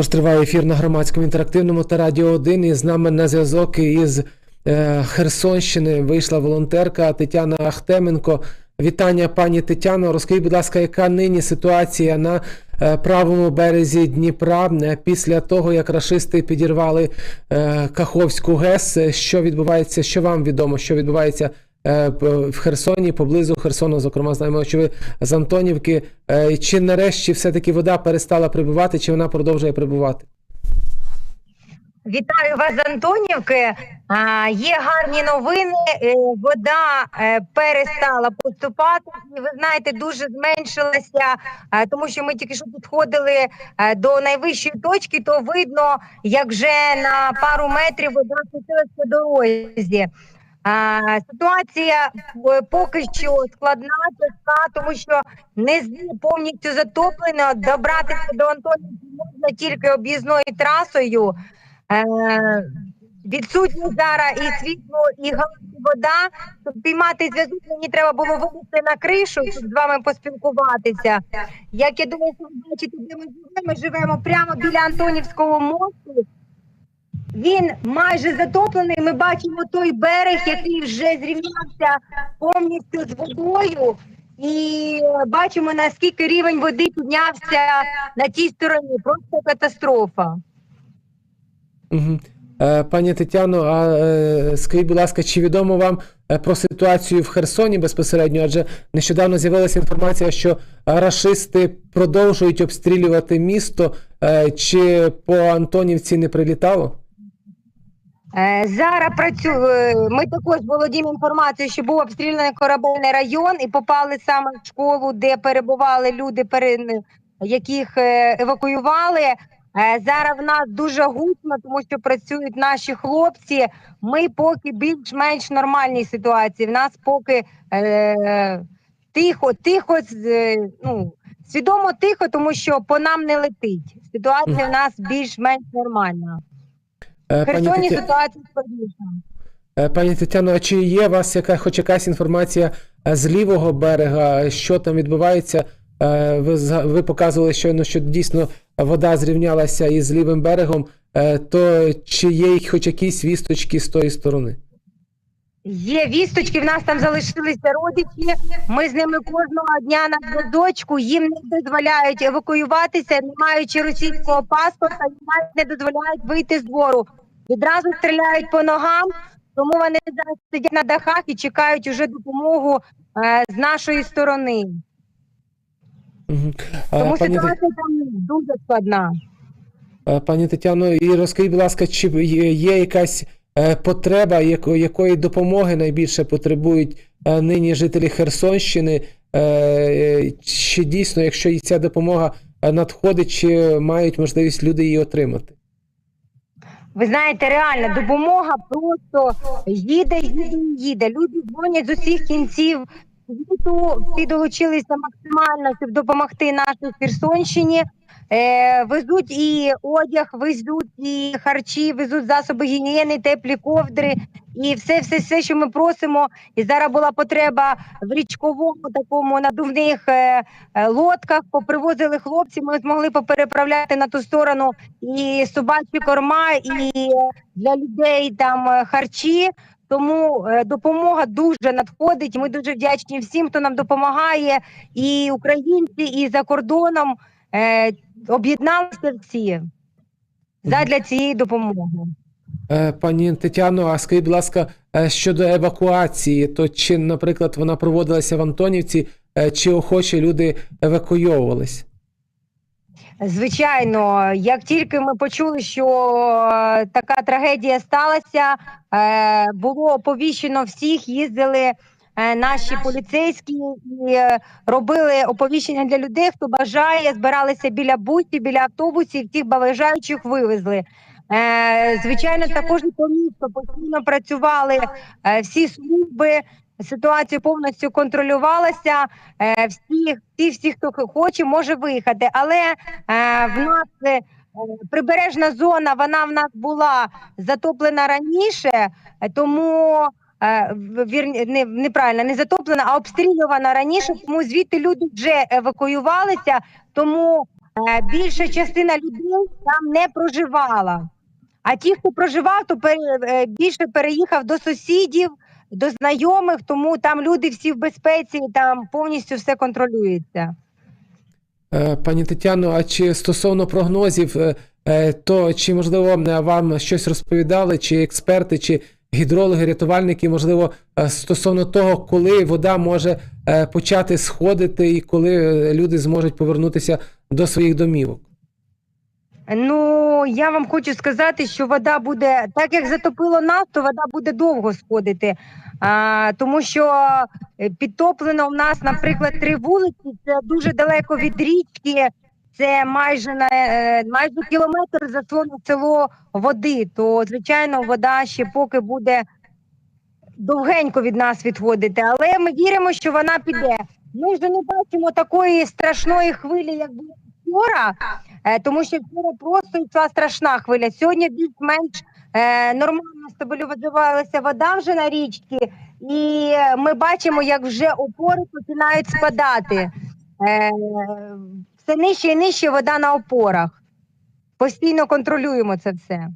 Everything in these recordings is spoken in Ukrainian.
Тож триває ефір на громадському інтерактивному та радіо 1. І з нами на зв'язок із е, Херсонщини вийшла волонтерка Тетяна Ахтеменко. Вітання, пані Тетяно. Розкажіть, будь ласка, яка нині ситуація на е, правому березі Дніпра е, після того, як рашисти підірвали Каховську ГЕС? Що відбувається? Що вам відомо? Що відбувається в Херсоні, поблизу Херсону? Зокрема, знаємо, що ви з Антонівки. Е, Чи нарешті все-таки вода перестала прибувати, чи вона продовжує прибувати? Вітаю вас з Антонівки. Є гарні новини. Е, Вода е, перестала поступати. І ви знаєте, дуже зменшилася, е, тому що ми тільки що підходили е, до найвищої точки, то видно, як вже на пару метрів вода спустилась по дорозі. Ситуація е, поки що складна, тяжка, тому що не повністю затоплено. Добратися до Антонівки можна тільки об'їзною трасою. Е, відсутні зараз і світло, і вода. Щоб піймати зв'язок, мені треба було вилізти на кришу, щоб з вами поспілкуватися. Як я думаю, що ви бачите, де ми живемо, ми живемо прямо біля Антонівського мосту. Він майже затоплений. Ми бачимо той берег, який вже зрівнявся повністю з водою. І бачимо, наскільки рівень води піднявся на тій стороні. Просто катастрофа. Угу. Пані Тетяно, а е, скажіть, будь ласка, чи відомо вам е, про ситуацію в Херсоні безпосередньо? Адже нещодавно з'явилася інформація, що рашисти продовжують обстрілювати місто. Чи по Антонівці не прилітало? Е, Зараз працює. Ми також володіємо інформацією, що був обстріляний корабельний район і попали саме в школу, де перебували люди, яких е, евакуювали. Е, Зараз в нас дуже гучно, тому що працюють наші хлопці. Ми поки більш-менш нормальній ситуації. В нас поки е, тихо, тихо, е, ну, свідомо тихо, тому що по нам не летить. Ситуація в нас більш-менш нормальна. Е, Херсоні Тетя- ситуація складніша. Е, Пані Тетяно, а чи є у вас яка, хоч якась інформація е, з лівого берега, що там відбувається? Ви, ви показували щойно, що дійсно вода зрівнялася із лівим берегом, то чи є хоч якісь вісточки з тої сторони? Є вісточки, в нас там залишилися родичі. Ми з ними кожного дня на зв'язочку. Їм не дозволяють евакуюватися, не маючи російського паспорта, їм не дозволяють вийти з двору. Відразу стріляють по ногам, тому вони зараз сидять на дахах і чекають уже допомогу е, з нашої сторони. Тому пані, ситуація там дуже складна. пані Тетяно, і розкажіть, будь ласка, чи є, якась е, потреба, яко, якої допомоги найбільше потребують е, нині жителі Херсонщини? Е, Чи дійсно, якщо ця допомога надходить, чи мають можливість люди її отримати? Ви знаєте, реально допомога просто їде, їде, їде. Люди дзвонять з усіх кінців світу. Всі долучилися максимально, щоб допомогти нашій Херсонщині. Е, везуть і одяг, везуть і харчі, везуть засоби гігієни, теплі ковдри і все, все, все, що ми просимо. І зараз була потреба в річковому такому надувних е, е, лодках. Попривозили хлопці. Ми змогли попереправляти на ту сторону і собачі корма, і для людей там е, харчі. Тому е, допомога дуже надходить. Ми дуже вдячні всім, хто нам допомагає, і українці, і за кордоном е, об'єдналися всі задля цієї допомоги. Е, Пані Тетяно, а скажіть, будь ласка, е, щодо евакуації, то чи, наприклад, вона проводилася в Антонівці, е, чи охочі люди евакуйовувались? Звичайно, як тільки ми почули, що така трагедія сталася, було оповіщено всіх, їздили наші поліцейські е, робили оповіщення для людей, хто бажає, збиралися біля бусів, біля автобусів, тих бажаючих вивезли. Е, Звичайно, також по місту постійно працювали е, всі служби. Ситуація повністю контролювалася. Е, Всі, всі, всі, хто хоче, може виїхати. Але е, в нас е, прибережна зона, вона в нас була затоплена раніше, е, тому е, в- вірні- не, неправильно, не затоплена, а обстрілювана раніше. Тому звідти люди вже евакуювалися. Тому е, більша частина людей там не проживала. А ті, хто проживав, то е, більше переїхав до сусідів, до знайомих, тому там люди всі в безпеці, там повністю все контролюється. Пані Тетяно, а чи стосовно прогнозів, то чи можливо вам щось розповідали, чи експерти, чи гідрологи, рятувальники, можливо, е, стосовно того, коли вода може е, почати сходити і коли е, люди зможуть повернутися до своїх домівок? Ну, я вам хочу сказати, що вода буде, так як затопило нас, то вода буде довго сходити. А, тому що підтоплено в нас, наприклад, три вулиці, це дуже далеко від річки, це майже на е, майже кілометр заслоне село води. То, звичайно, вода ще поки буде довгенько від нас відходити. Але ми віримо, що вона піде. Ми вже не бачимо такої страшної хвилі, як було вчора. Е, тому що вчора просто йшла страшна хвиля. Сьогодні більш-менш е, нормально стабілізувалася вода вже на річці, і ми бачимо, як вже опори починають спадати. Все нижче і нижче вода на опорах. Постійно контролюємо це все.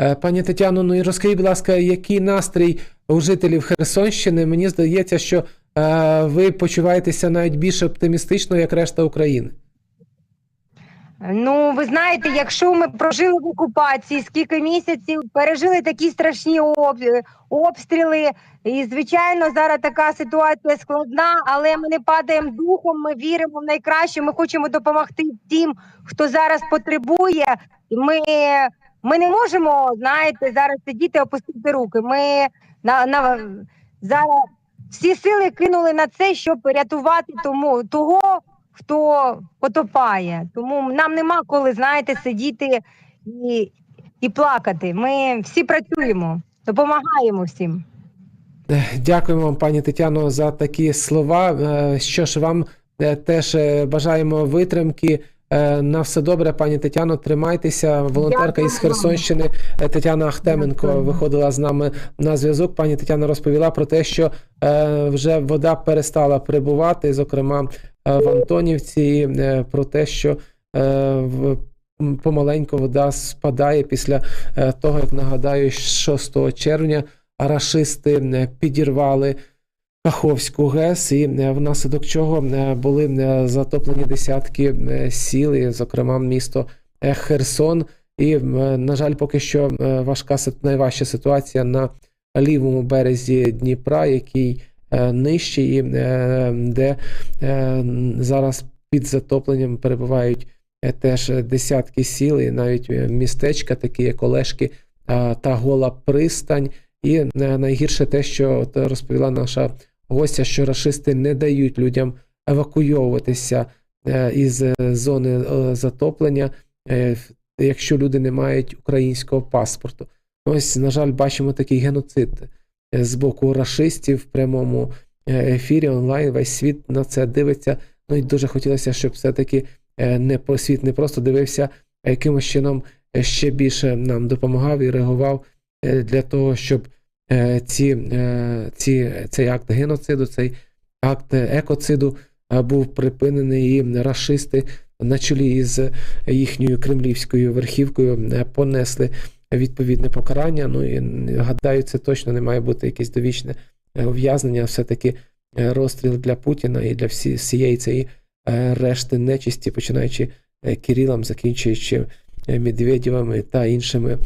Е, Пані Тетяно, ну і розкажіть, будь ласка, який настрій у жителів Херсонщини? Мені здається, що е, ви почуваєтеся навіть більш оптимістично, як решта України. Ну, ви знаєте, якщо ми прожили в окупації скільки місяців, пережили такі страшні обстріли, і звичайно, зараз така ситуація складна, але ми не падаємо духом, ми віримо в найкраще. Ми хочемо допомогти тим, хто зараз потребує. Ми, ми не можемо, знаєте, зараз сидіти, опустити руки. Ми на, на зараз всі сили кинули на це, щоб рятувати тому того, хто потопає. Тому нам нема коли, знаєте, сидіти і, і плакати. Ми всі працюємо, допомагаємо всім. Е, Дякуємо вам, пані Тетяно, за такі слова. Е, Що ж, вам е, теж бажаємо витримки. Е, На все добре, пані Тетяно, тримайтеся. Волонтерка Дякую із. Херсонщини е, Тетяна Ахтеменко Дякую. виходила з нами на зв'язок. Пані Тетяна розповіла про те, що е, вже вода перестала прибувати, зокрема в Антонівці, і, про те, що помаленьку вода спадає після того, як нагадаю, 6 червня рашисти підірвали Каховську ГЕС, і е, внаслідок чого е, були е, затоплені десятки сіл, зокрема місто Херсон. І, на жаль, поки що важка найважча ситуація на лівому березі Дніпра, який нижчий, і де зараз під затопленням перебувають теж десятки сіл, і навіть містечка, такі як Олешки та Гола Пристань. І найгірше те, що розповіла наша гостя, що рашисти не дають людям евакуйовуватися е, із е, зони е, затоплення, якщо люди не мають українського паспорту. Ось, на жаль, бачимо такий геноцид з боку рашистів в прямому ефірі онлайн. Весь світ на це дивиться. Ну і дуже хотілося, щоб все-таки не світ не просто дивився, а якимось чином ще більше нам допомагав і реагував для того, щоб ці, е, ці, цей акт геноциду, цей акт екоциду е, був припинений, і рашисти на чолі із їхньою кремлівською верхівкою е, понесли відповідне покарання. Ну і гадаю, це точно не має бути якесь довічне е, ув'язнення, все-таки е, розстріл для Путіна і для всі, всієї цієї е, решти нечисті, починаючи е, Кирилом, закінчуючи е, Медведєвими та іншими